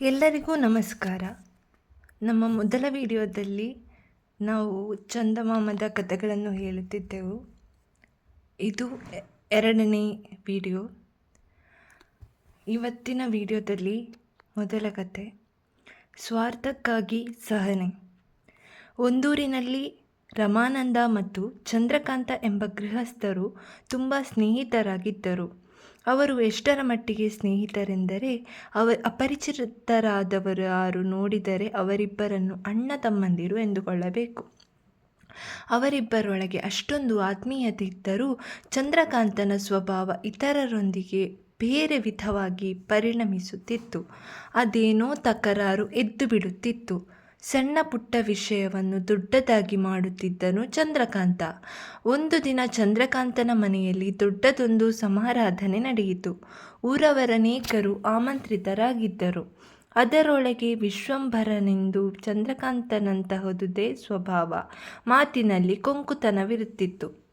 ಎಲ್ಲರಿಗೂ ನಮಸ್ಕಾರ. ನಮ್ಮ ಮೊದಲ ವಿಡಿಯೋದಲ್ಲಿ ನಾವು ಚಂದಮಾಮದ ಕಥೆಗಳನ್ನು ಹೇಳುತ್ತಿದ್ದೆವು. ಇದು ಎರಡನೇ ವಿಡಿಯೋ. ಇವತ್ತಿನ ವಿಡಿಯೋದಲ್ಲಿ ಮೊದಲ ಕತೆ ಸ್ವಾರ್ಥಕ್ಕಾಗಿ ಸಹನೆ. ಒಂದೂರಿನಲ್ಲಿ ರಮಾನಂದ ಮತ್ತು ಚಂದ್ರಕಾಂತ ಎಂಬ ಗೃಹಸ್ಥರು ತುಂಬ ಸ್ನೇಹಿತರಾಗಿದ್ದರು. ಅವರು ಎಷ್ಟರ ಮಟ್ಟಿಗೆ ಸ್ನೇಹಿತರೆಂದರೆ ಅವ ಅಪರಿಚಿತರಾದವರು ಯಾರು ನೋಡಿದರೆ ಅವರಿಬ್ಬರನ್ನು ಅಣ್ಣ ತಮ್ಮಂದಿರು ಎಂದುಕೊಳ್ಳಬೇಕು. ಅವರಿಬ್ಬರೊಳಗೆ ಅಷ್ಟೊಂದು ಆತ್ಮೀಯತೆ ಇದ್ದರೂ ಚಂದ್ರಕಾಂತನ ಸ್ವಭಾವ ಇತರರೊಂದಿಗೆ ಬೇರೆ ವಿಧವಾಗಿ ಪರಿಣಮಿಸುತ್ತಿತ್ತು. ಅದೇನೋ ತಕರಾರು ಎದ್ದು ಬಿಡುತ್ತಿತ್ತು. ಸಣ್ಣ ಪುಟ್ಟ ವಿಷಯವನ್ನು ದೊಡ್ಡದಾಗಿ ಮಾಡುತ್ತಿದ್ದನು ಚಂದ್ರಕಾಂತ. ಒಂದು ದಿನ ಚಂದ್ರಕಾಂತನ ಮನೆಯಲ್ಲಿ ದೊಡ್ಡದೊಂದು ಸಮಾರಾಧನೆ ನಡೆಯಿತು. ಊರವರನೇಕರು ಆಮಂತ್ರಿತರಾಗಿದ್ದರು. ಅದರೊಳಗೆ ವಿಶ್ವಂಭರನೆಂದು ಚಂದ್ರಕಾಂತನಂತಹದುದೇ ಸ್ವಭಾವ. ಮಾತಿನಲ್ಲಿ ಕೊಂಕುತನವಿರುತ್ತಿತ್ತು.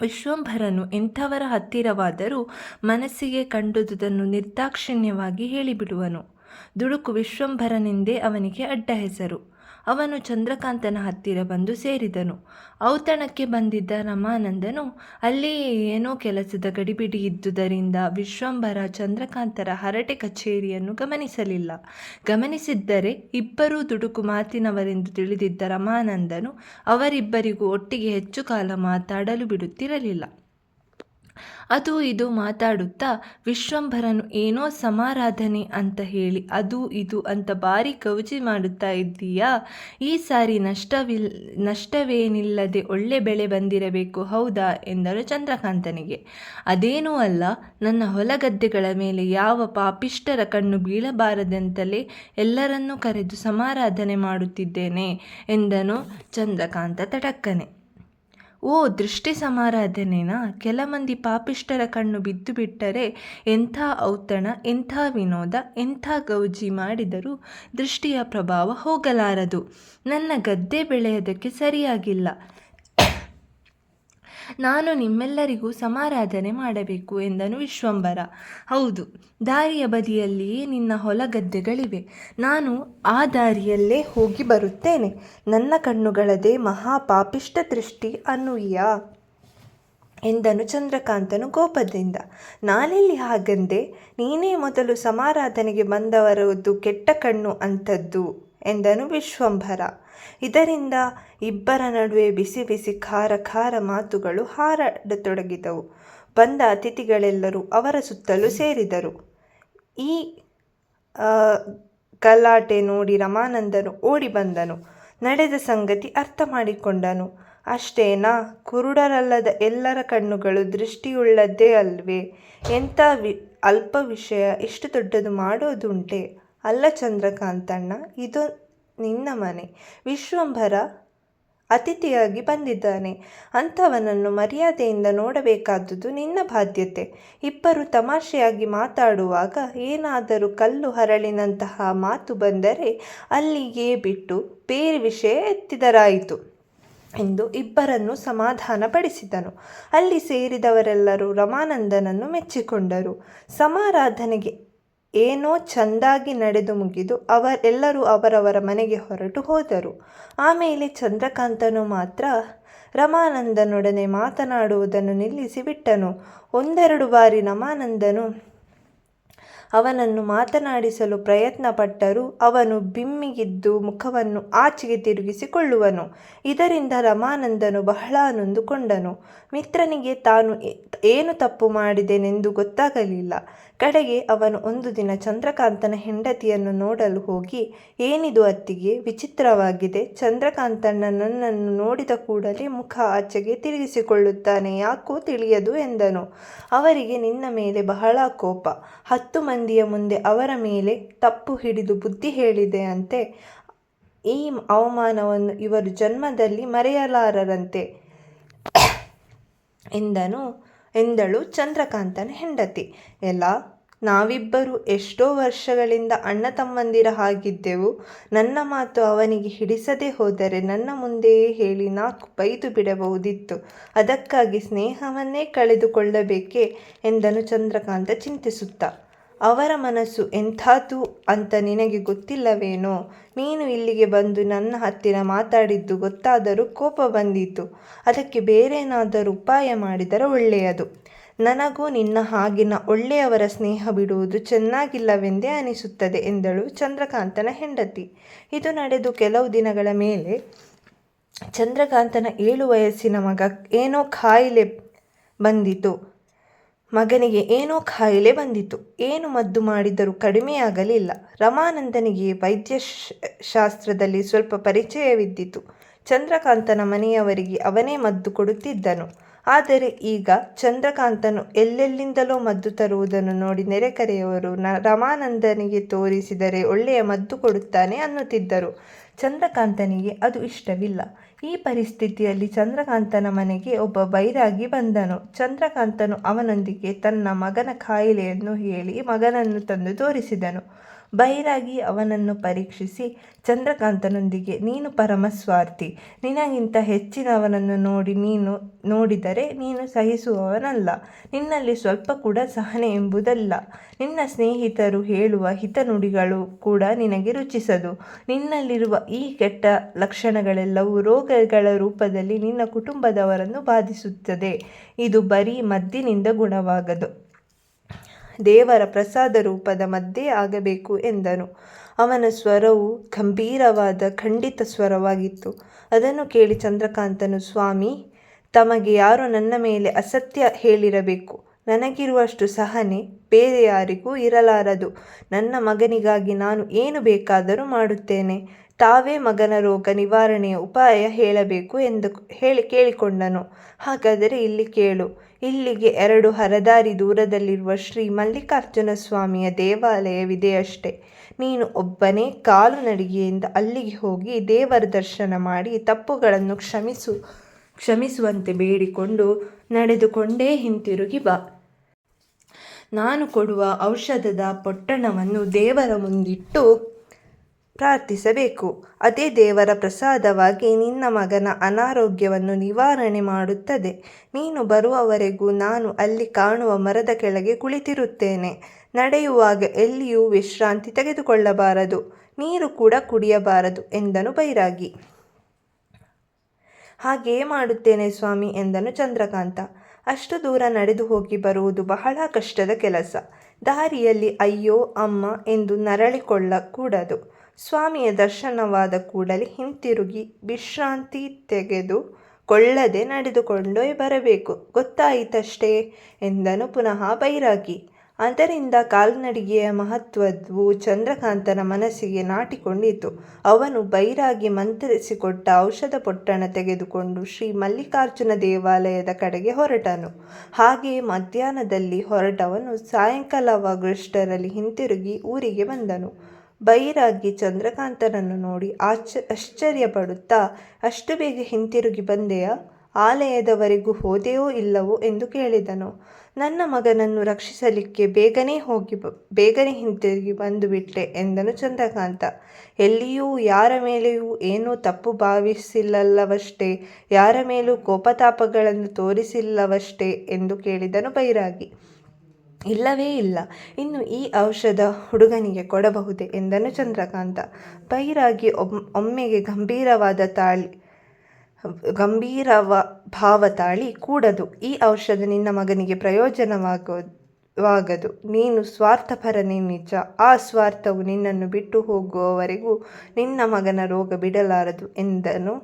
ವಿಶ್ವಂಭರನು ಎಂಥವರ ಹತ್ತಿರವಾದರೂ ಮನಸ್ಸಿಗೆ ಕಂಡುದುದನ್ನು ನಿರ್ದಾಕ್ಷಿಣ್ಯವಾಗಿ ಹೇಳಿಬಿಡುವನು. ದುಡುಕು ವಿಶ್ವಂಭರನೆಂದೇ ಅವನಿಗೆ ಅಡ್ಡ ಹೆಸರು. ಅವನು ಚಂದ್ರಕಾಂತನ ಹತ್ತಿರ ಬಂದು ಸೇರಿದನು. ಔತಣಕ್ಕೆ ಬಂದಿದ್ದ ರಮಾನಂದನು ಅಲ್ಲಿಯೇ ಏನೋ ಕೆಲಸದ ಗಡಿಬಿಡಿ ಇದ್ದುದರಿಂದ ವಿಶ್ವಂಭರ ಚಂದ್ರಕಾಂತರ ಹರಟೆ ಕಚೇರಿಯನ್ನು ಗಮನಿಸಲಿಲ್ಲ. ಗಮನಿಸಿದ್ದರೆ ಇಬ್ಬರೂ ದುಡುಕು ಮಾತಿನವರೆಂದು ತಿಳಿದಿದ್ದ ರಮಾನಂದನು ಅವರಿಬ್ಬರಿಗೂ ಒಟ್ಟಿಗೆ ಹೆಚ್ಚು ಕಾಲ ಮಾತಾಡಲು ಬಿಡುತ್ತಿರಲಿಲ್ಲ. ಅದು ಇದು ಮಾತಾಡುತ್ತಾ ವಿಶ್ವಂಭರನು ಏನೋ ಸಮಾರಾಧನೆ ಅಂತ ಹೇಳಿ, ಅದು ಇದು ಅಂತ ಬಾರಿ ಕವುಚಿ ಮಾಡುತ್ತಾ ಇದ್ದೀಯಾ? ಈ ಸಾರಿ ನಷ್ಟವಿಲ್, ನಷ್ಟವೇನಿಲ್ಲದೆ ಒಳ್ಳೆ ಬೆಳೆ ಬಂದಿರಬೇಕು, ಹೌದಾ? ಎಂದರು ಚಂದ್ರಕಾಂತನಿಗೆ. ಅದೇನೂ ಅಲ್ಲ, ನನ್ನ ಹೊಲಗದ್ದೆಗಳ ಮೇಲೆ ಯಾವ ಪಾಪಿಷ್ಟರ ಕಣ್ಣು ಬೀಳಬಾರದೆಂತಲೇ ಎಲ್ಲರನ್ನೂ ಕರೆದು ಸಮಾರಾಧನೆ ಮಾಡುತ್ತಿದ್ದೇನೆ, ಎಂದನು ಚಂದ್ರಕಾಂತ ತಟಕ್ಕನೆ. ಓ, ದೃಷ್ಟಿ ಸಮಾರಾಧನೆನಾ? ಕೆಲ ಮಂದಿ ಪಾಪಿಷ್ಟರ ಕಣ್ಣು ಬಿದ್ದು ಬಿಟ್ಟರೆ ಎಂಥ ಔತಣ, ಎಂಥ ವಿನೋದ, ಎಂಥ ಗೌಜಿ ಮಾಡಿದರೂ ದೃಷ್ಟಿಯ ಪ್ರಭಾವ ಹೋಗಲಾರದು. ನನ್ನ ಗದ್ದೆ ಬೆಳೆಯೋದಕ್ಕೆ ಸರಿಯಾಗಿಲ್ಲ. ನಾನು ನಿಮ್ಮೆಲ್ಲರಿಗೂ ಸಮಾರಾಧನೆ ಮಾಡಬೇಕು ಎಂದನು ವಿಶ್ವಂಬರ. ಹೌದು, ದಾರಿಯ ಬದಿಯಲ್ಲಿಯೇ ನಿನ್ನ ಹೊಲಗದ್ದೆಗಳಿವೆ. ನಾನು ಆ ದಾರಿಯಲ್ಲೇ ಹೋಗಿ ಬರುತ್ತೇನೆ. ನನ್ನ ಕಣ್ಣುಗಳದೇ ಮಹಾಪಾಪಿಷ್ಟ ದೃಷ್ಟಿ ಅನ್ನುಯ್ಯ ಎಂದನು ಚಂದ್ರಕಾಂತನು ಕೋಪದಿಂದ. ನಾನೆಲ್ಲಿ ಹಾಗಂದೆ? ನೀನೇ ಮೊದಲು ಸಮಾರಾಧನೆಗೆ ಬಂದವರದ್ದು ಕೆಟ್ಟ ಕಣ್ಣು ಅಂಥದ್ದು ಎಂದನು ವಿಶ್ವಂಭರ ಇದರಿಂದ ಇಬ್ಬರ ನಡುವೆ ಬಿಸಿ ಬಿಸಿ ಖಾರ ಖಾರ ಮಾತುಗಳು ಹಾರಾಡತೊಡಗಿದವು. ಬಂದ ಅತಿಥಿಗಳೆಲ್ಲರೂ ಅವರ ಸುತ್ತಲೂ ಸೇರಿದರು. ಈ ಗಲಾಟೆ ನೋಡಿ ರಮಾನಂದನು ಓಡಿ ಬಂದನು. ನಡೆದ ಸಂಗತಿ ಅರ್ಥ ಮಾಡಿಕೊಂಡನು. ಅಷ್ಟೇನಾ, ಕುರುಡರಲ್ಲದ ಎಲ್ಲರ ಕಣ್ಣುಗಳು ದೃಷ್ಟಿಯುಳ್ಳದ್ದೇ ಅಲ್ವೇ? ಎಂಥ ವಿ, ಅಲ್ಪ ವಿಷಯ, ಇಷ್ಟು ದೊಡ್ಡದು ಮಾಡೋದುಂಟೆ? ಅಲ್ಲ ಚಂದ್ರಕಾಂತಣ್ಣ, ಇದು ನಿನ್ನ ಮನೆ. ವಿಶ್ವಂಭರ ಅತಿಥಿಯಾಗಿ ಬಂದಿದ್ದಾನೆ. ಅಂಥವನನ್ನು ಮರ್ಯಾದೆಯಿಂದ ನೋಡಬೇಕಾದುದು ನಿನ್ನ ಬಾಧ್ಯತೆ. ಇಬ್ಬರು ತಮಾಷೆಯಾಗಿ ಮಾತಾಡುವಾಗ ಏನಾದರೂ ಕಲ್ಲು ಹರಳಿನಂತಹ ಮಾತು ಬಂದರೆ ಅಲ್ಲಿಗೆ ಬಿಟ್ಟು ಬೇರೆ ವಿಷಯ ಎತ್ತಿದರಾಯಿತು ಎಂದು ಇಬ್ಬರನ್ನು ಸಮಾಧಾನಪಡಿಸಿದನು. ಅಲ್ಲಿ ಸೇರಿದವರೆಲ್ಲರೂ ರಮಾನಂದನನ್ನು ಮೆಚ್ಚಿಕೊಂಡರು. ಸಮಾರಾಧನೆಗೆ ಏನೋ ಚಂದಾಗಿ ನಡೆದು ಮುಗಿದು ಅವರೆಲ್ಲರೂ ಅವರವರ ಮನೆಗೆ ಹೊರಟು ಹೋದರು. ಆಮೇಲೆ ಚಂದ್ರಕಾಂತನು ಮಾತ್ರ ರಮಾನಂದನೊಡನೆ ಮಾತನಾಡುವುದನ್ನು ನಿಲ್ಲಿಸಿ ಬಿಟ್ಟನು. ಒಂದೆರಡು ಬಾರಿ ರಮಾನಂದನು ಅವನನ್ನು ಮಾತನಾಡಿಸಲು ಪ್ರಯತ್ನಪಟ್ಟರೂ ಅವನು ಬಿಮ್ಮಿಗಿದ್ದು ಮುಖವನ್ನು ಆಚೆಗೆ ತಿರುಗಿಸಿಕೊಳ್ಳುವನು. ಇದರಿಂದ ರಮಾನಂದನು ಬಹಳ ನೊಂದುಕೊಂಡನು. ಮಿತ್ರನಿಗೆ ತಾನು ಏನು ತಪ್ಪು ಮಾಡಿದೆನೆಂದು ಗೊತ್ತಾಗಲಿಲ್ಲ. ಕಡೆಗೆ ಅವನು ಒಂದು ದಿನ ಚಂದ್ರಕಾಂತನ ಹೆಂಡತಿಯನ್ನು ನೋಡಲು ಹೋಗಿ, ಏನಿದು ಅತ್ತಿಗೆ? ವಿಚಿತ್ರವಾಗಿದೆ. ಚಂದ್ರಕಾಂತಣ್ಣ ನನ್ನನ್ನು ನೋಡಿದ ಕೂಡಲೇ ಮುಖ ಆಚೆಗೆ ತಿರುಗಿಸಿಕೊಳ್ಳುತ್ತಾನೆ. ಯಾಕೋ ತಿಳಿಯದು ಎಂದನು. ಅವರಿಗೆ ನಿನ್ನ ಮೇಲೆ ಬಹಳ ಕೋಪ. ಹತ್ತು ಮಂದಿಯ ಮುಂದೆ ಅವರ ಮೇಲೆ ತಪ್ಪು ಹಿಡಿದು ಬುದ್ಧಿ ಹೇಳಿದೆ ಅಂತೆ. ಈ ಅವಮಾನವನ್ನು ಇವರು ಜನ್ಮದಲ್ಲಿ ಮರೆಯಲಾರರಂತೆ ಎಂದನು. ಎಂದಳು ಚಂದ್ರಕಾಂತನ ಹೆಂಡತಿ. ಎಲ್ಲ, ನಾವಿಬ್ಬರು ಎಷ್ಟೋ ವರ್ಷಗಳಿಂದ ಅಣ್ಣ ತಮ್ಮಂದಿರ ಹಾಗಿದ್ದೆವು. ನನ್ನ ಮಾತು ಅವನಿಗೆ ಹಿಡಿಸದೆ ಹೋದರೆ ನನ್ನ ಮುಂದೆಯೇ ಹೇಳಿ ನಾಲ್ಕು ಬೈದು ಬಿಡಬಹುದಿತ್ತು. ಅದಕ್ಕಾಗಿ ಸ್ನೇಹವನ್ನೇ ಕಳೆದುಕೊಳ್ಳಬೇಕೆ ಎಂದನು ಚಂದ್ರಕಾಂತ ಚಿಂತಿಸುತ್ತಾ. ಅವರ ಮನಸ್ಸು ಎಂಥದ್ದು ಅಂತ ನಿನಗೆ ಗೊತ್ತಿಲ್ಲವೇನೋ? ನೀನು ಇಲ್ಲಿಗೆ ಬಂದು ನನ್ನ ಹತ್ತಿರ ಮಾತಾಡಿದ್ದು ಗೊತ್ತಾದರೂ ಕೋಪ ಬಂದಿತು. ಅದಕ್ಕೆ ಬೇರೇನಾದರೂ ಉಪಾಯ ಮಾಡಿದರೆ ಒಳ್ಳೆಯದು. ನನಗೂ ನಿನ್ನ ಹಾಗಿನ ಒಳ್ಳೆಯವರ ಸ್ನೇಹ ಬಿಡುವುದು ಚೆನ್ನಾಗಿಲ್ಲವೆಂದೇ ಅನಿಸುತ್ತದೆ ಎಂದಳು ಚಂದ್ರಕಾಂತನ ಹೆಂಡತಿ. ಇದು ನಡೆದು ಕೆಲವು ದಿನಗಳ ಮೇಲೆ ಚಂದ್ರಕಾಂತನ ಏಳು ವಯಸ್ಸಿನ ಮಗ ಏನೋ ಕಾಯಿಲೆ ಬಂದಿತು. ಮಗನಿಗೆ ಏನೋ ಖಾಯಿಲೆ ಬಂದಿತು ಏನು ಮದ್ದು ಮಾಡಿದರೂ ಕಡಿಮೆಯಾಗಲಿಲ್ಲ. ರಮಾನಂದನಿಗೆ ವೈದ್ಯ ಶಾಸ್ತ್ರದಲ್ಲಿ ಸ್ವಲ್ಪ ಪರಿಚಯವಿದ್ದಿತು. ಚಂದ್ರಕಾಂತನ ಮನೆಯವರಿಗೆ ಅವನೇ ಮದ್ದು ಕೊಡುತ್ತಿದ್ದನು. ಆದರೆ ಈಗ ಚಂದ್ರಕಾಂತನು ಎಲ್ಲೆಲ್ಲಿಂದಲೋ ಮದ್ದು ತರುವುದನ್ನು ನೋಡಿ ನೆರೆಕರೆಯವರು ನ ರಮಾನಂದನಿಗೆ ತೋರಿಸಿದರೆ ಒಳ್ಳೆಯ ಮದ್ದು ಕೊಡುತ್ತಾನೆ ಅನ್ನುತ್ತಿದ್ದರು. ಚಂದ್ರಕಾಂತನಿಗೆ ಅದು ಇಷ್ಟವಿಲ್ಲ. ಈ ಪರಿಸ್ಥಿತಿಯಲ್ಲಿ ಚಂದ್ರಕಾಂತನ ಮನೆಗೆ ಒಬ್ಬ ಬೈರಾಗಿ ಬಂದನು. ಚಂದ್ರಕಾಂತನು ಅವನೊಂದಿಗೆ ತನ್ನ ಮಗನ ಕಾಯಿಲೆಯನ್ನು ಹೇಳಿ ಮಗನನ್ನು ತಂದು ತೋರಿಸಿದನು. ಬೈರಾಗಿ ಅವನನ್ನು ಪರೀಕ್ಷಿಸಿ ಚಂದ್ರಕಾಂತನೊಂದಿಗೆ, ನೀನು ಪರಮಸ್ವಾರ್ಥಿ. ನಿನಗಿಂತ ಹೆಚ್ಚಿನವನನ್ನು ನೋಡಿ ನೀನು, ನೋಡಿದರೆ ನೀನು ಸಹಿಸುವವನಲ್ಲ. ನಿನ್ನಲ್ಲಿ ಸ್ವಲ್ಪ ಕೂಡ ಸಹನೆ ಎಂಬುದಲ್ಲ. ನಿನ್ನ ಸ್ನೇಹಿತರು ಹೇಳುವ ಹಿತನುಡಿಗಳು ಕೂಡ ನಿನಗೆ ರುಚಿಸದು. ನಿನ್ನಲ್ಲಿರುವ ಈ ಕೆಟ್ಟ ಲಕ್ಷಣಗಳೆಲ್ಲವೂ ರೋಗಗಳ ರೂಪದಲ್ಲಿ ನಿನ್ನ ಕುಟುಂಬದವರನ್ನು ಬಾಧಿಸುತ್ತದೆ. ಇದು ಬರೀ ಮದ್ದಿನಿಂದ ಗುಣವಾಗದು. ದೇವರ ಪ್ರಸಾದ ರೂಪದ ಮಧ್ಯೆ ಆಗಬೇಕು ಎಂದನು. ಅವನ ಸ್ವರವು ಗಂಭೀರವಾದ ಖಂಡಿತ ಸ್ವರವಾಗಿತ್ತು. ಅದನ್ನು ಕೇಳಿ ಚಂದ್ರಕಾಂತನು, ಸ್ವಾಮಿ, ತಮಗೆ ಯಾರು ನನ್ನ ಮೇಲೆ ಅಸತ್ಯ ಹೇಳಿರಬೇಕು? ನನಗಿರುವಷ್ಟು ಸಹನೆ ಬೇರೆ ಯಾರಿಗೂ ಇರಲಾರದು. ನನ್ನ ಮಗನಿಗಾಗಿ ನಾನು ಏನು ಬೇಕಾದರೂ ಮಾಡುತ್ತೇನೆ. ತಾವೇ ಮಗನ ರೋಗ ನಿವಾರಣೆಯ ಉಪಾಯ ಹೇಳಬೇಕು ಎಂದು ಹೇಳಿ ಕೇಳಿಕೊಂಡನು. ಹಾಗಾದರೆ ಇಲ್ಲಿ ಕೇಳು. ಇಲ್ಲಿಗೆ ಎರಡು ಹರದಾರಿ ದೂರದಲ್ಲಿರುವ ಶ್ರೀ ಮಲ್ಲಿಕಾರ್ಜುನ ಸ್ವಾಮಿಯ ದೇವಾಲಯವಿದೆಯಷ್ಟೆ ನೀನು ಒಬ್ಬನೇ ಕಾಲು ನಡಿಗೆಯಿಂದ ಅಲ್ಲಿಗೆ ಹೋಗಿ ದೇವರ ದರ್ಶನ ಮಾಡಿ ತಪ್ಪುಗಳನ್ನು ಕ್ಷಮಿಸು, ಕ್ಷಮಿಸುವಂತೆ ಬೇಡಿಕೊಂಡು ನಡೆದುಕೊಂಡೇ ಹಿಂತಿರುಗಿ ಬಾ. ನಾನು ಕೊಡುವ ಔಷಧದ ಪೊಟ್ಟಣವನ್ನು ದೇವರ ಮುಂದಿಟ್ಟು ಪ್ರಾರ್ಥಿಸಬೇಕು. ಅದೇ ದೇವರ ಪ್ರಸಾದವಾಗಿ ನಿನ್ನ ಮಗನ ಅನಾರೋಗ್ಯವನ್ನು ನಿವಾರಣೆ ಮಾಡುತ್ತದೆ. ನೀನು ಬರುವವರೆಗೂ ನಾನು ಅಲ್ಲಿ ಕಾಣುವ ಮರದ ಕೆಳಗೆ ಕುಳಿತಿರುತ್ತೇನೆ. ನಡೆಯುವಾಗ ಎಲ್ಲಿಯೂ ವಿಶ್ರಾಂತಿ ತೆಗೆದುಕೊಳ್ಳಬಾರದು. ನೀರು ಕೂಡ ಕುಡಿಯಬಾರದು ಎಂದನು ಬೈರಾಗಿ. ಹಾಗೆಯೇ ಮಾಡುತ್ತೇನೆ ಸ್ವಾಮಿ ಎಂದನು ಚಂದ್ರಕಾಂತ. ಅಷ್ಟು ದೂರ ನಡೆದು ಹೋಗಿ ಬರುವುದು ಬಹಳ ಕಷ್ಟದ ಕೆಲಸ. ದಾರಿಯಲ್ಲಿ ಅಯ್ಯೋ, ಅಮ್ಮ ಎಂದು ನರಳಿಕೊಳ್ಳ ಕೂಡದು. ಸ್ವಾಮಿಯ ದರ್ಶನವಾದ ಕೂಡಲೇ ಹಿಂತಿರುಗಿ ವಿಶ್ರಾಂತಿ ತೆಗೆದು ಕೊಳ್ಳದೆ ನಡೆದುಕೊಂಡೇ ಬರಬೇಕು. ಗೊತ್ತಾಯಿತಷ್ಟೇ? ಎಂದನು ಪುನಃ ಬೈರಾಗಿ. ಅದರಿಂದ ಕಾಲ್ನಡಿಗೆಯ ಮಹತ್ವವು ಚಂದ್ರಕಾಂತನ ಮನಸ್ಸಿಗೆ ನಾಟಿಕೊಂಡಿತು. ಅವನು ಬೈರಾಗಿ ಮಂತ್ರಿಸಿಕೊಟ್ಟ ಔಷಧ ಪೊಟ್ಟಣ ತೆಗೆದುಕೊಂಡು ಶ್ರೀ ಮಲ್ಲಿಕಾರ್ಜುನ ದೇವಾಲಯದ ಕಡೆಗೆ ಹೊರಟನು. ಹಾಗೆಯೇ ಮಧ್ಯಾಹ್ನದಲ್ಲಿ ಹೊರಟವನು ಸಾಯಂಕಾಲವಾಗುವಷ್ಟರಲ್ಲಿ ಹಿಂತಿರುಗಿ ಊರಿಗೆ ಬಂದನು. ಬೈರಾಗಿ ಚಂದ್ರಕಾಂತನನ್ನು ನೋಡಿ ಆಶ್ಚರ್ಯ ಆಶ್ಚರ್ಯಪಡುತ್ತಾ, ಅಷ್ಟು ಬೇಗ ಹಿಂತಿರುಗಿ ಬಂದೆಯಾ? ಆಲಯದವರೆಗೂ ಹೋದೆಯೋ ಇಲ್ಲವೋ ಎಂದು ಕೇಳಿದನು. ನನ್ನ ಮಗನನ್ನು ರಕ್ಷಿಸಲಿಕ್ಕೆ ಬೇಗನೆ ಹೋಗಿ ಬೇಗನೆ ಹಿಂತಿರುಗಿ ಬಂದುಬಿಟ್ಟೆ ಎಂದನು ಚಂದ್ರಕಾಂತ. ಎಲ್ಲಿಯೂ, ಯಾರ ಮೇಲೆಯೂ ಏನೂ ತಪ್ಪು ಭಾವಿಸಿಲ್ಲವಷ್ಟೇ, ಯಾರ ಮೇಲೂ ಕೋಪತಾಪಗಳನ್ನು ತೋರಿಸಿಲ್ಲವಷ್ಟೇ ಎಂದು ಕೇಳಿದನು ಬೈರಾಗಿ ಇಲ್ಲವೇ ಇಲ್ಲ. ಇನ್ನು ಈ ಔಷಧ ಹುಡುಗನಿಗೆ ಕೊಡಬಹುದೇ ಎಂದನು ಚಂದ್ರಕಾಂತ. ಬೈರಾಗಿ ಒಮ್ಮೆಗೆ ಗಂಭೀರವಾದ ತಾಳಿ, ಗಂಭೀರವ, ಭಾವ ತಾಳಿ ಕೂಡದು. ಈ ಔಷಧ ನಿನ್ನ ಮಗನಿಗೆ ಪ್ರಯೋಜನವಾಗೋ ವಾಗದು ನೀನು ಸ್ವಾರ್ಥಪರನೇ ನಿಜ ಆ ಸ್ವಾರ್ಥವು ನಿನ್ನನ್ನು ಬಿಟ್ಟು ಹೋಗುವವರೆಗೂ ನಿನ್ನ ಮಗನ ರೋಗ ಬಿಡಲಾರದು ಎಂದನು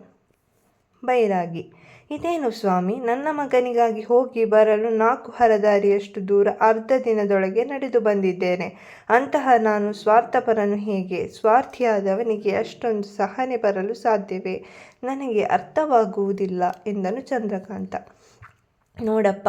ಬೈರಾಗಿ ಇದೇನು ಸ್ವಾಮಿ? ನನ್ನ ಮಗನಿಗಾಗಿ ಹೋಗಿ ಬರಲು ನಾಲ್ಕು ಹರದಾರಿಯಷ್ಟು ದೂರ ಅರ್ಧ ದಿನದೊಳಗೆ ನಡೆದು ಬಂದಿದ್ದೇನೆ. ಅಂತಹ ನಾನು ಸ್ವಾರ್ಥಪರನು ಹೇಗೆ? ಸ್ವಾರ್ಥಿಯಾದವನಿಗೆ ಅಷ್ಟೊಂದು ಸಹನೆ ಬರಲು ಸಾಧ್ಯವೇ? ನನಗೆ ಅರ್ಥವಾಗುವುದಿಲ್ಲ, ಎಂದನು ಚಂದ್ರಕಾಂತ. ನೋಡಪ್ಪ,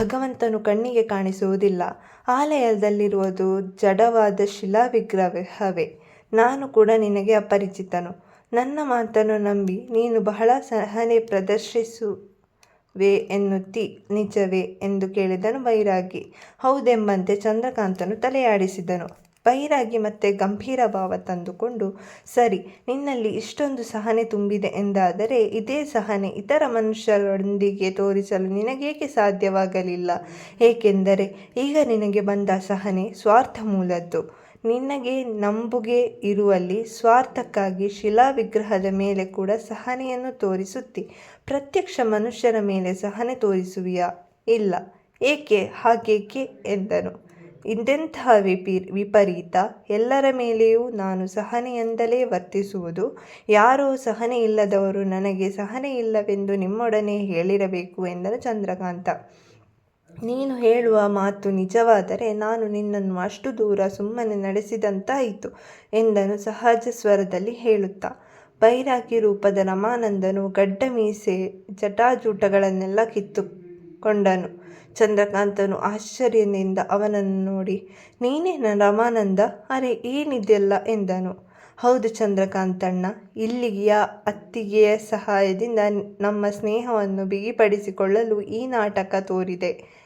ಭಗವಂತನು ಕಣ್ಣಿಗೆ ಕಾಣಿಸುವುದಿಲ್ಲ. ಆಲಯದಲ್ಲಿರುವುದು ಜಡವಾದ ಶಿಲಾ ವಿಗ್ರಹವೇ ನಾನು ಕೂಡ ನಿನಗೆ ಅಪರಿಚಿತನು. ನನ್ನ ಮಾತನ್ನು ನಂಬಿ ನೀನು ಬಹಳ ಸಹನೆ ಪ್ರದರ್ಶಿಸುವೆ ಎನ್ನುತ್ತಿ, ನಿಜವೇ ಎಂದು ಕೇಳಿದನು ಬೈರಾಗಿ. ಹೌದೆಂಬಂತೆ ಚಂದ್ರಕಾಂತನು ತಲೆಯಾಡಿಸಿದನು. ಬೈರಾಗಿ ಮತ್ತೆ ಗಂಭೀರ ಭಾವ ತಂದುಕೊಂಡು, ಸರಿ, ನಿನ್ನಲ್ಲಿ ಇಷ್ಟೊಂದು ಸಹನೆ ತುಂಬಿದೆ ಎಂದಾದರೆ ಇದೇ ಸಹನೆ ಇತರ ಮನುಷ್ಯರೊಂದಿಗೆ ತೋರಿಸಲು ನಿನಗೇಕೆ ಸಾಧ್ಯವಾಗಲಿಲ್ಲ? ಏಕೆಂದರೆ ಈಗ ನಿನಗೆ ಬಂದ ಸಹನೆ ಸ್ವಾರ್ಥ ಮೂಲದ್ದು. ನಿನಗೆ ನಂಬುಗೆ ಇರುವಲ್ಲಿ ಸ್ವಾರ್ಥಕ್ಕಾಗಿ ಶಿಲಾ ವಿಗ್ರಹದ ಮೇಲೆ ಕೂಡ ಸಹನೆಯನ್ನು ತೋರಿಸುತ್ತಿ, ಪ್ರತ್ಯಕ್ಷ ಮನುಷ್ಯರ ಮೇಲೆ ಸಹನೆ ತೋರಿಸುವಿಯಾ? ಇಲ್ಲ. ಏಕೆ? ಹಾಗೇಕೆ? ಎಂದನು. ಇದೆಂತಹ ವಿಪಿ, ವಿಪರೀತ ಎಲ್ಲರ ಮೇಲೆಯೂ ನಾನು ಸಹನೆಯಿಂದಲೇ ವರ್ತಿಸುವುದು. ಯಾರೋ ಸಹನೆ ಇಲ್ಲದವರು ನನಗೆ ಸಹನೆ ಇಲ್ಲವೆಂದು ನಿಮ್ಮೊಡನೆ ಹೇಳಿರಬೇಕು, ಎಂದನು ಚಂದ್ರಕಾಂತ. ನೀನು ಹೇಳುವ ಮಾತು ನಿಜವಾದರೆ ನಾನು ನಿನ್ನನ್ನು ಅಷ್ಟು ದೂರ ಸುಮ್ಮನೆ ನಡೆಸಿದಂತಾಯಿತು ಎಂದನು ಸಹಜ ಸ್ವರದಲ್ಲಿ ಹೇಳುತ್ತಾ. ಬೈರಾಗಿ ರೂಪದ ರಮಾನಂದನು ಗಡ್ಡ ಮೀಸೆ ಜಟಾಜೂಟಗಳನ್ನೆಲ್ಲ ಕಿತ್ತುಕೊಂಡನು. ಚಂದ್ರಕಾಂತನು ಆಶ್ಚರ್ಯದಿಂದ ಅವನನ್ನು ನೋಡಿ ನೀನೇನ ರಮಾನಂದ? ಅರೆ, ಏನಿದೆಲ್ಲ? ಎಂದನು. ಹೌದು ಚಂದ್ರಕಾಂತಣ್ಣ, ಇಲ್ಲಿಗೆಯ ಅತ್ತಿಗೆಯ ಸಹಾಯದಿಂದ ನಮ್ಮ ಸ್ನೇಹವನ್ನು ಬಿಗಿಪಡಿಸಿಕೊಳ್ಳಲು ಈ ನಾಟಕ ತೋರಿದೆ.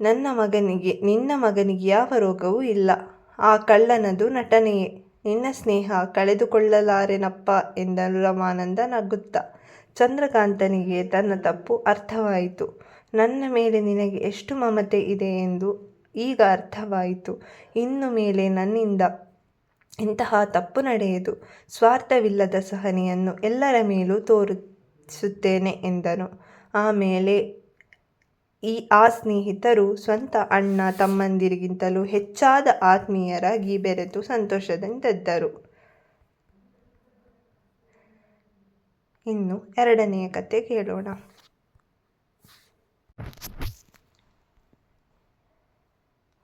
ನನ್ನ ಮಗನಿಗೆ, ನಿನ್ನ ಮಗನಿಗೆ ಯಾವ ರೋಗವೂ ಇಲ್ಲ. ಆ ಕಳ್ಳನದು ನಟನೆಯೇ. ನಿನ್ನ ಸ್ನೇಹ ಕಳೆದುಕೊಳ್ಳಲಾರೆನಪ್ಪ ಎಂದನು ರಮಾನಂದ ನಗುತ್ತಾ. ಚಂದ್ರಕಾಂತನಿಗೆ ತನ್ನ ತಪ್ಪು ಅರ್ಥವಾಯಿತು. ನನ್ನ ಮೇಲೆ ನಿನಗೆ ಎಷ್ಟು ಮಮತೆ ಇದೆ ಎಂದು ಈಗ ಅರ್ಥವಾಯಿತು. ಇನ್ನು ಮೇಲೆ ನನ್ನಿಂದ ಇಂತಹ ತಪ್ಪು ನಡೆಯದು. ಸ್ವಾರ್ಥವಿಲ್ಲದ ಸಹನೆಯನ್ನು ಎಲ್ಲರ ಮೇಲೂ ತೋರಿಸುತ್ತೇನೆ ಎಂದನು. ಆಮೇಲೆ ಈ ಆ ಸ್ನೇಹಿತರು ಸ್ವಂತ ಅಣ್ಣ ತಮ್ಮಂದಿರಿಗಿಂತಲೂ ಹೆಚ್ಚಾದ ಆತ್ಮೀಯರಾಗಿ ಬೆರೆತು ಸಂತೋಷದಿಂದಿದ್ದರು. ಇನ್ನು ಎರಡನೆಯ ಕತೆ ಕೇಳೋಣ.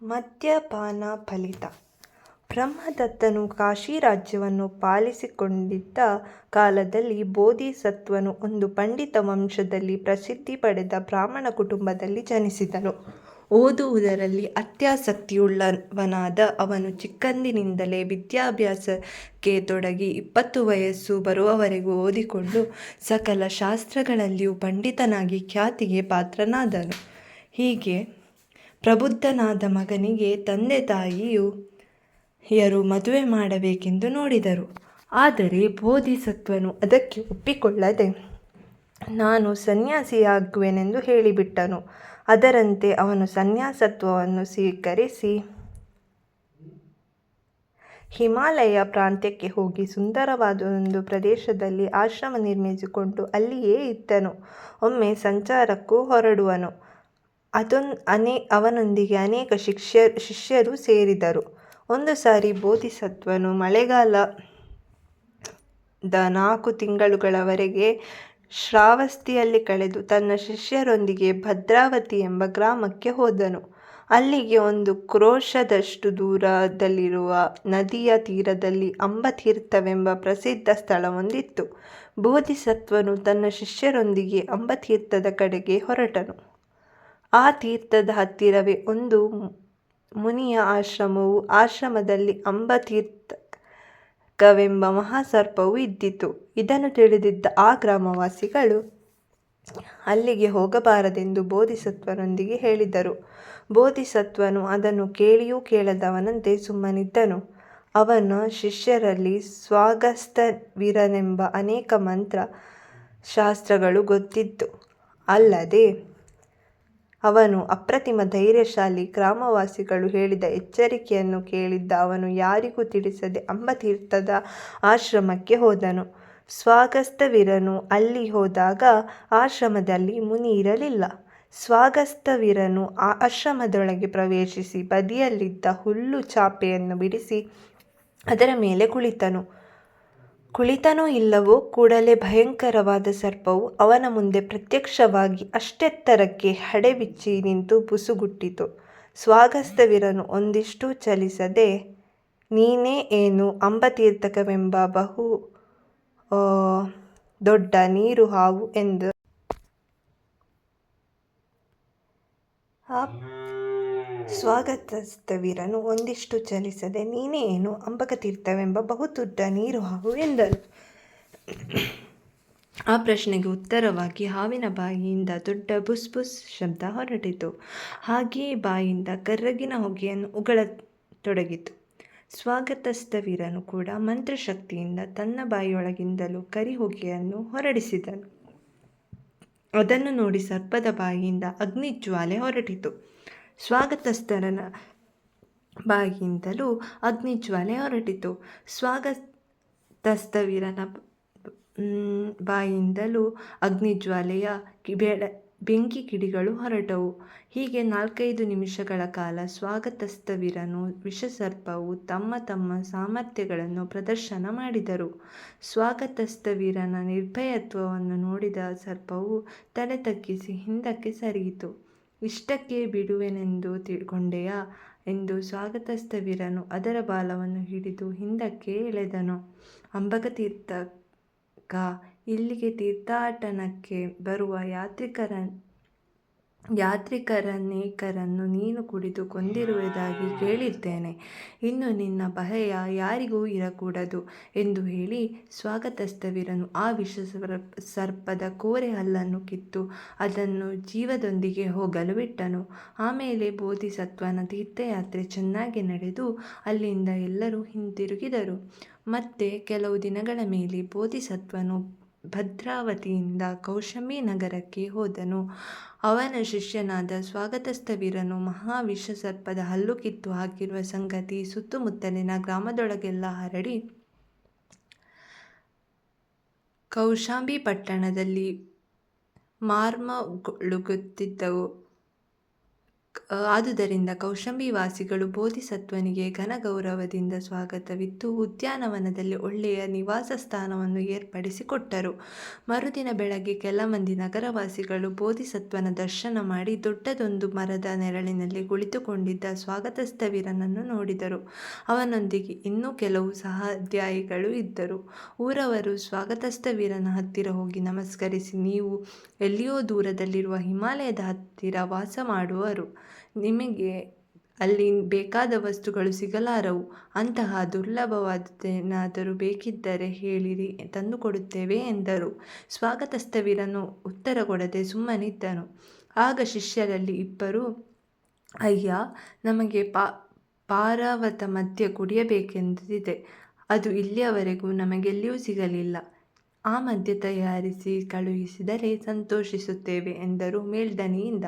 ಮದ್ಯಪಾನ ಫಲಿತ. ಬ್ರಹ್ಮದತ್ತನು ಕಾಶಿ ರಾಜ್ಯವನ್ನು ಪಾಲಿಸಿಕೊಂಡಿದ್ದ ಕಾಲದಲ್ಲಿ ಬೋಧಿಸತ್ವನು ಒಂದು ಪಂಡಿತ ವಂಶದಲ್ಲಿ ಪ್ರಸಿದ್ಧಿ ಪಡೆದ ಬ್ರಾಹ್ಮಣ ಕುಟುಂಬದಲ್ಲಿ ಜನಿಸಿದನು. ಓದುವುದರಲ್ಲಿ ಅತ್ಯಾಸಕ್ತಿಯುಳ್ಳವನಾದ ಅವನು ಚಿಕ್ಕಂದಿನಿಂದಲೇ ವಿದ್ಯಾಭ್ಯಾಸಕ್ಕೆ ತೊಡಗಿ ಇಪ್ಪತ್ತು ವಯಸ್ಸು ಬರುವವರೆಗೂ ಓದಿಕೊಂಡು ಸಕಲ ಶಾಸ್ತ್ರಗಳಲ್ಲಿಯೂ ಪಂಡಿತನಾಗಿ ಖ್ಯಾತಿಗೆ ಪಾತ್ರನಾದನು. ಹೀಗೆ ಪ್ರಬುದ್ಧನಾದ ಮಗನಿಗೆ ತಂದೆ ತಾಯಿಯು ಯರು ಮದುವೆ ಮಾಡಬೇಕೆಂದು ನೋಡಿದರು. ಆದರೆ ಬೋಧಿಸತ್ವನು ಅದಕ್ಕೆ ಒಪ್ಪಿಕೊಳ್ಳದೆ, ನಾನು ಸನ್ಯಾಸಿಯಾಗುವೆನೆಂದು ಹೇಳಿಬಿಟ್ಟನು. ಅದರಂತೆ ಅವನು ಸನ್ಯಾಸತ್ವವನ್ನು ಸ್ವೀಕರಿಸಿ ಹಿಮಾಲಯ ಪ್ರಾಂತ್ಯಕ್ಕೆ ಹೋಗಿ ಸುಂದರವಾದ ಒಂದು ಪ್ರದೇಶದಲ್ಲಿ ಆಶ್ರಮ ನಿರ್ಮಿಸಿಕೊಂಡು ಅಲ್ಲಿಯೇ ಇದ್ದನು. ಒಮ್ಮೆ ಸಂಚಾರಕ್ಕೂ ಹೊರಡುವನು. ಅದೊಂದು ಅನೇ, ಅವನೊಂದಿಗೆ ಅನೇಕ ಶಿಷ್ಯರು ಸೇರಿದರು. ಒಂದು ಸಾರಿ ಬೋಧಿಸತ್ವನು ಮಳೆಗಾಲದ ನಾಲ್ಕು ತಿಂಗಳುಗಳವರೆಗೆ ಶ್ರಾವಸ್ತಿಯಲ್ಲಿ ಕಳೆದು ತನ್ನ ಶಿಷ್ಯರೊಂದಿಗೆ ಭದ್ರಾವತಿ ಎಂಬ ಗ್ರಾಮಕ್ಕೆ ಹೋದನು. ಅಲ್ಲಿಗೆ ಒಂದು ಕ್ರೋಶದಷ್ಟು ದೂರದಲ್ಲಿರುವ ನದಿಯ ತೀರದಲ್ಲಿ ಅಂಬತೀರ್ಥವೆಂಬ ಪ್ರಸಿದ್ಧ ಸ್ಥಳವೊಂದಿತ್ತು. ಬೋಧಿಸತ್ವನು ತನ್ನ ಶಿಷ್ಯರೊಂದಿಗೆ ಅಂಬತೀರ್ಥದ ಕಡೆಗೆ ಹೊರಟನು. ಆ ತೀರ್ಥದ ಹತ್ತಿರವೇ ಒಂದು ಮುನಿಯ ಆಶ್ರಮವು ಆಶ್ರಮದಲ್ಲಿ ಅಂಬತೀರ್ಥಕವೆಂಬ ಮಹಾಸರ್ಪವು ಇದ್ದಿತು. ಇದನ್ನು ತಿಳಿದಿದ್ದ ಆ ಗ್ರಾಮವಾಸಿಗಳು ಅಲ್ಲಿಗೆ ಹೋಗಬಾರದೆಂದು ಬೋಧಿಸತ್ವನೊಂದಿಗೆ ಹೇಳಿದರು. ಬೋಧಿಸತ್ವನು ಅದನ್ನು ಕೇಳಿಯೂ ಕೇಳದವನಂತೆ ಸುಮ್ಮನಿದ್ದನು. ಅವನ ಶಿಷ್ಯರಲ್ಲಿ ಸ್ವಾಗಸ್ತವೀರನೆಂಬ ಅನೇಕ ಮಂತ್ರ ಶಾಸ್ತ್ರಗಳು ಗೊತ್ತಿತ್ತು. ಅಲ್ಲದೆ ಅವನು ಅಪ್ರತಿಮ ಧೈರ್ಯಶಾಲಿ. ಗ್ರಾಮವಾಸಿಗಳು ಹೇಳಿದ ಎಚ್ಚರಿಕೆಯನ್ನು ಕೇಳಿದ್ದ ಅವನು ಯಾರಿಗೂ ತಿಳಿಸದೆ ಅಂಬತೀರ್ಥದ ಆಶ್ರಮಕ್ಕೆ ಹೋದನು. ಸ್ವಾಗಸ್ತವೀರನು ಅಲ್ಲಿ ಹೋದಾಗ ಆಶ್ರಮದಲ್ಲಿ ಮುನಿ ಇರಲಿಲ್ಲ. ಸ್ವಾಗಸ್ತವೀರನು ಆಶ್ರಮದೊಳಗೆ ಪ್ರವೇಶಿಸಿ ಬದಿಯಲ್ಲಿದ್ದ ಹುಲ್ಲು ಚಾಪೆಯನ್ನು ಬಿಡಿಸಿ ಅದರ ಮೇಲೆ ಕುಳಿತನು. ಕುಳಿತನೋ ಇಲ್ಲವೋ ಕೂಡಲೇ ಭಯಂಕರವಾದ ಸರ್ಪವು ಅವನ ಮುಂದೆ ಪ್ರತ್ಯಕ್ಷವಾಗಿ ಅಷ್ಟೆತ್ತರಕ್ಕೆ ಹಡೆಬಿಚ್ಚಿ ನಿಂತು ಬುಸುಗುಟ್ಟಿತು. ಸ್ವಾಗಸ್ತವಿರನು ಒಂದಿಷ್ಟೂ ಚಲಿಸದೆ, ನೀನೇ ಏನು ಅಂಬತೀರ್ಥಕವೆಂಬ ಬಹು ದೊಡ್ಡ ನೀರು ಹಾವು ಎಂದ. ಸ್ವಾಗತಸ್ಥವೀರನು ಒಂದಿಷ್ಟು ಚಲಿಸದೆ ನೀನೇ ಏನು ಅಂಬತೀರ್ಥವೆಂಬ ಬಹುದೊಡ್ಡ ನೀರು ಹಾವು ಎಂದನು. ಆ ಪ್ರಶ್ನೆಗೆ ಉತ್ತರವಾಗಿ ಹಾವಿನ ಬಾಯಿಯಿಂದ ದೊಡ್ಡ ಬುಸ್ ಬುಸ್ ಶಬ್ದ ಹೊರಟಿತು. ಹಾಗೆಯೇ ಬಾಯಿಂದ ಕರ್ರಗಿನ ಹೊಗೆಯನ್ನು ಉಗಳತೊಡಗಿತು. ಸ್ವಾಗತಸ್ಥವೀರನು ಕೂಡ ಮಂತ್ರಶಕ್ತಿಯಿಂದ ತನ್ನ ಬಾಯಿಯೊಳಗಿಂದಲೂ ಕರಿ ಹೊಗೆಯನ್ನು ಹೊರಡಿಸಿದನು ಅದನ್ನು ನೋಡಿ ಸರ್ಪದ ಬಾಯಿಯಿಂದ ಅಗ್ನಿಜ್ವಾಲೆ ಹೊರಟಿತು ಸ್ವಾಗತಸ್ಥರನ ಬಾಯಿಯಿಂದಲೂ ಅಗ್ನಿಜ್ವಾಲೆ ಹೊರಟಿತು. ಸ್ವಾಗತಸ್ಥವೀರನ ಬಾಯಿಂದಲೂ ಅಗ್ನಿಜ್ವಾಲೆಯ ಜ್ವಾಲೆಯ ಬೆಳ, ಬೆಂಕಿ ಕಿಡಿಗಳು ಹೊರಟವು. ಹೀಗೆ ನಾಲ್ಕೈದು ನಿಮಿಷಗಳ ಕಾಲ ಸ್ವಾಗತಸ್ಥವೀರನು ವಿಷ ವಿಷಸರ್ಪವು ತಮ್ಮ ತಮ್ಮ ಸಾಮರ್ಥ್ಯಗಳನ್ನು ಪ್ರದರ್ಶನ ಮಾಡಿದರು. ಸ್ವಾಗತಸ್ಥವೀರನ ನಿರ್ಭಯತ್ವವನ್ನು ನೋಡಿದ ಸರ್ಪವು ತಲೆ ತಗ್ಗಿಸಿ ಹಿಂದಕ್ಕೆ ಸರಿಯಿತು. ಇಷ್ಟಕ್ಕೆ ಬಿಡುವೆನೆಂದು ತಿಳ್ಕೊಂಡೆಯಾ ಎಂದು ಸ್ವಾಗತಸ್ಥ ವೀರನು ಅದರ ಬಾಲವನ್ನು ಹಿಡಿದು ಹಿಂದಕ್ಕೆ ಎಳೆದನು. ಅಂಬಗತೀರ್ಥಕ ಇಲ್ಲಿಗೆ ತೀರ್ಥಾಟನಕ್ಕೆ ಬರುವ ಯಾತ್ರಿಕರ ಯಾತ್ರಿಕರನೇಕರನ್ನು ನೀನು ಕುಡಿದು ಕೊಂದಿರುವುದಾಗಿ ಕೇಳಿದ್ದೇನೆ. ಇನ್ನು ನಿನ್ನ ಭಯ ಯಾರಿಗೂ ಇರಕೂಡದು ಎಂದು ಹೇಳಿ ಸ್ವಾಗತಸ್ಥವಿರನು. ಆ ವಿಷ ಸರ್ಪದ ಕೋರೆ ಹಲ್ಲನ್ನು ಕಿತ್ತು ಅದನ್ನು ಜೀವದೊಂದಿಗೆ ಹೋಗಲು ಬಿಟ್ಟನು. ಆಮೇಲೆ ಬೋಧಿಸತ್ವನ ತೀರ್ಥಯಾತ್ರೆ ಚೆನ್ನಾಗಿ ನಡೆದು ಅಲ್ಲಿಂದ ಎಲ್ಲರೂ ಹಿಂತಿರುಗಿದರು. ಮತ್ತೆ ಕೆಲವು ದಿನಗಳ ಮೇಲೆ ಬೋಧಿಸತ್ವನು ಭದ್ರಾವತಿಯಿಂದ ಕೌಶಂಬಿ ನಗರಕ್ಕೆ ಹೋದನು. ಅವನ ಶಿಷ್ಯನಾದ ಸ್ವಾಗತಸ್ಥ ವೀರನು ಮಹಾವಿಷ ಸರ್ಪದ ಹಲ್ಲು ಕಿತ್ತು ಹಾಕಿರುವ ಸಂಗತಿ ಸುತ್ತಮುತ್ತಲಿನ ಗ್ರಾಮದೊಳಗೆಲ್ಲ ಹರಡಿ ಕೌಶಾಂಬಿ ಪಟ್ಟಣದಲ್ಲಿ ಮಾರ್ಮಗೊಳ್ಳುತ್ತಿದ್ದವು ಆದುದರಿಂದ ಕೌಶಂಬಿ ವಾಸಿಗಳು ಬೋಧಿಸತ್ವನಿಗೆ ಘನಗೌರವದಿಂದ ಸ್ವಾಗತವಿತ್ತು. ಉದ್ಯಾನವನದಲ್ಲಿ ಒಳ್ಳೆಯ ನಿವಾಸ ಸ್ಥಾನವನ್ನು ಏರ್ಪಡಿಸಿಕೊಟ್ಟರು. ಮರುದಿನ ಬೆಳಗ್ಗೆ ಕೆಲ ಮಂದಿ ನಗರವಾಸಿಗಳು ಬೋಧಿಸತ್ವನ ದರ್ಶನ ಮಾಡಿ ದೊಡ್ಡದೊಂದು ಮರದ ನೆರಳಿನಲ್ಲಿ ಕುಳಿತುಕೊಂಡಿದ್ದ ಸ್ವಾಗತಸ್ಥ ವೀರನನ್ನು ನೋಡಿದರು. ಅವನೊಂದಿಗೆ ಇನ್ನೂ ಕೆಲವು ಸಹಾಧ್ಯಾಯಿಗಳು ಇದ್ದರು. ಊರವರು ಸ್ವಾಗತಸ್ಥ ವೀರನ ಹತ್ತಿರ ಹೋಗಿ ನಮಸ್ಕರಿಸಿ, ನೀವು ಎಲ್ಲಿಯೋ ದೂರದಲ್ಲಿರುವ ಹಿಮಾಲಯದ ಹತ್ತಿರ ವಾಸ ಮಾಡುವರು. ನಿಮಗೆ ಅಲ್ಲಿ ಬೇಕಾದ ವಸ್ತುಗಳು ಸಿಗಲಾರವು? ಅಂತಹ ದುರ್ಲಭವಾದದ್ದೇನಾದರೂ ಬೇಕಿದ್ದರೆ ಹೇಳಿರಿ, ತಂದುಕೊಡುತ್ತೇವೆ ಎಂದರು. ಸ್ವಾಗತಸ್ಥವಿರನು ಉತ್ತರ ಕೊಡದೆ ಸುಮ್ಮನಿದ್ದನು. ಆಗ ಶಿಷ್ಯರಲ್ಲಿ ಇಬ್ಬರು, ಅಯ್ಯ, ನಮಗೆ ಪಾ, ಪಾರಾವತ ಮದ್ಯ ಕುಡಿಯಬೇಕೆಂದಿದೆ. ಅದು ಇಲ್ಲಿಯವರೆಗೂ ನಮಗೆಲ್ಲಿಯೂ ಸಿಗಲಿಲ್ಲ. ಆ ಮದ್ಯ ತಯಾರಿಸಿ ಕಳುಹಿಸಿದರೆ ಸಂತೋಷಿಸುತ್ತೇವೆ ಎಂದರು ಮೇಲ್ದನಿಯಿಂದ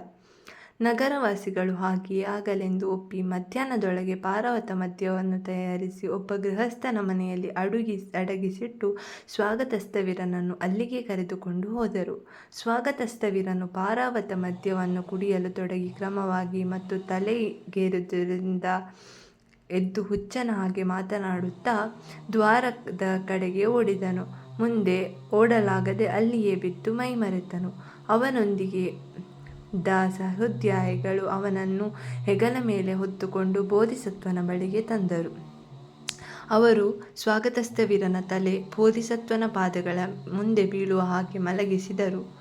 ನಗರವಾಸಿಗಳು ಹಾಗೆಯೇ ಆಗಲೆಂದು ಒಪ್ಪಿ ಮಧ್ಯಾಹ್ನದೊಳಗೆ ಪಾರವತ ಮದ್ಯವನ್ನು ತಯಾರಿಸಿ ಒಬ್ಬ ಗೃಹಸ್ಥನ ಮನೆಯಲ್ಲಿ ಅಡುಗಿ, ಅಡಗಿಸಿಟ್ಟು ಸ್ವಾಗತಸ್ಥವೀರನನ್ನು ಅಲ್ಲಿಗೆ ಕರೆದುಕೊಂಡು ಹೋದರು. ಸ್ವಾಗತಸ್ಥವೀರನು ಪಾರಾವತ ಮದ್ಯವನ್ನು ಕುಡಿಯಲು ತೊಡಗಿ ಕ್ರಮವಾಗಿ ಮತ್ತು ತಲೆಗೇರುವುದರಿಂದ ಎದ್ದು ಹುಚ್ಚನ ಹಾಗೆ ಮಾತನಾಡುತ್ತಾ ದ್ವಾರದ ಕಡೆಗೆ ಓಡಿದನು. ಮುಂದೆ ಓಡಲಾಗದೆ ಅಲ್ಲಿಯೇ ಬಿದ್ದು ಮೈಮರೆತನು. ಅವನೊಂದಿಗೆ ದ ಸಹೋದ್ಯಾಯಿಗಳು ಅವನನ್ನು ಹೆಗಲ ಮೇಲೆ ಹೊತ್ತುಕೊಂಡು ಬೋಧಿಸತ್ವನ ಬಳಿಗೆ ತಂದರು. ಅವರು ಸ್ವಾಗತಸ್ಥ ವೀರನ ತಲೆ ಬೋಧಿಸತ್ವನ ಪಾದಗಳ ಮುಂದೆ ಬೀಳುವ ಹಾಗೆ ಮಲಗಿಸಿದರು.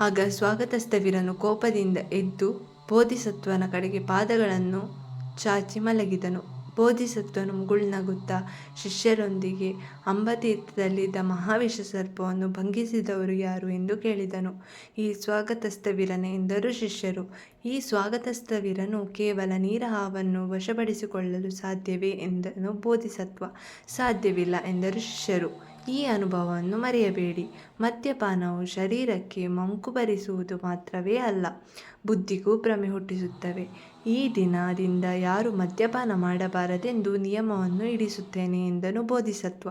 ಆಗ ಸ್ವಾಗತಸ್ಥ ವೀರನು ಕೋಪದಿಂದ ಎದ್ದು ಬೋಧಿಸತ್ವನ ಕಡೆಗೆ ಪಾದಗಳನ್ನು ಚಾಚಿ ಮಲಗಿದನು. ಬೋಧಿಸತ್ವನು ಮುಗುಳ್ನಗುತ್ತಾ ಶಿಷ್ಯರೊಂದಿಗೆ ಅಂಬತೀರ್ಥದಲ್ಲಿದ್ದ ಮಹಾವಿಷ ಸರ್ಪವನ್ನು ಭಂಗಿಸಿದವರು ಯಾರು ಎಂದು ಕೇಳಿದನು. ಈ ಸ್ವಾಗತಸ್ಥ ವೀರನೇ ಎಂದರು ಶಿಷ್ಯರು. ಈ ಸ್ವಾಗತಸ್ಥ ವೀರನು ಕೇವಲ ನೀರ ಹಾವನ್ನು ವಶಪಡಿಸಿಕೊಳ್ಳಲು ಸಾಧ್ಯವೇ ಎಂದನು ಬೋಧಿಸತ್ವ. ಸಾಧ್ಯವಿಲ್ಲ ಎಂದರು ಶಿಷ್ಯರು. ಈ ಅನುಭವವನ್ನು ಮರೆಯಬೇಡಿ. ಮದ್ಯಪಾನವು ಶರೀರಕ್ಕೆ ಮಂಕು ಬರಿಸುವುದು ಮಾತ್ರವೇ ಅಲ್ಲ, ಬುದ್ಧಿಗೂ ಭ್ರಮೆ ಹುಟ್ಟಿಸುತ್ತವೆ. ಈ ದಿನದಿಂದ ಯಾರು ಮದ್ಯಪಾನ ಮಾಡಬಾರದೆಂದು ನಿಯಮವನ್ನು ಇಡಿಸುತ್ತೇನೆ ಎಂದನು ಬೋಧಿಸತ್ವ.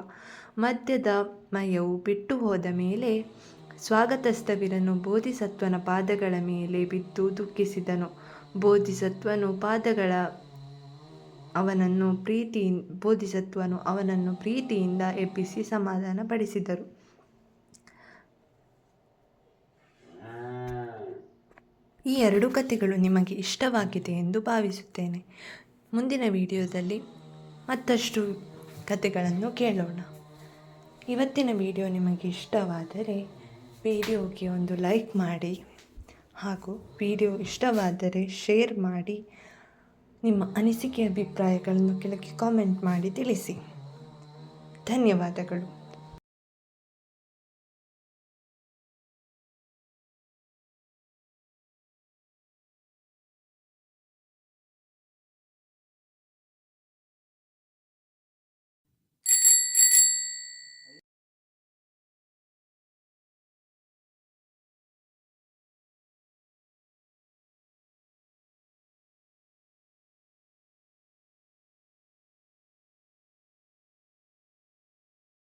ಮದ್ಯದ ಮಯವು ಬಿಟ್ಟು ಹೋದ ಮೇಲೆ ಸ್ವಾಗತಸ್ಥವಿರನ್ನು ಬೋಧಿಸತ್ವನ ಪಾದಗಳ ಮೇಲೆ ಬಿದ್ದು ದುಃಖಿಸಿದನು. ಬೋಧಿಸತ್ವನು ಪಾದಗಳ ಅವನನ್ನು ಪ್ರೀತಿ ಬೋಧಿಸತ್ವನು ಅವನನ್ನು ಪ್ರೀತಿಯಿಂದ ಎಬ್ಬಿಸಿ ಸಮಾಧಾನಪಡಿಸಿದರು. ಈ ಎರಡು ಕಥೆಗಳು ನಿಮಗೆ ಇಷ್ಟವಾಗಿದೆ ಎಂದು ಭಾವಿಸುತ್ತೇನೆ. ಮುಂದಿನ ವಿಡಿಯೋದಲ್ಲಿ ಮತ್ತಷ್ಟು ಕಥೆಗಳನ್ನು ಕೇಳೋಣ. ಇವತ್ತಿನ ವಿಡಿಯೋ ನಿಮಗೆ ಇಷ್ಟವಾದರೆ ವಿಡಿಯೋಗೆ ಒಂದು ಲೈಕ್ ಮಾಡಿ ಹಾಗೂ ವಿಡಿಯೋ ಇಷ್ಟವಾದರೆ ಶೇರ್ ಮಾಡಿ ನಿಮ್ಮ ಅನಿಸಿಕೆ ಅಭಿಪ್ರಾಯಗಳನ್ನು ಕೆಳಗೆ ಕಾಮೆಂಟ್ ಮಾಡಿ ತಿಳಿಸಿ. ಧನ್ಯವಾದಗಳು.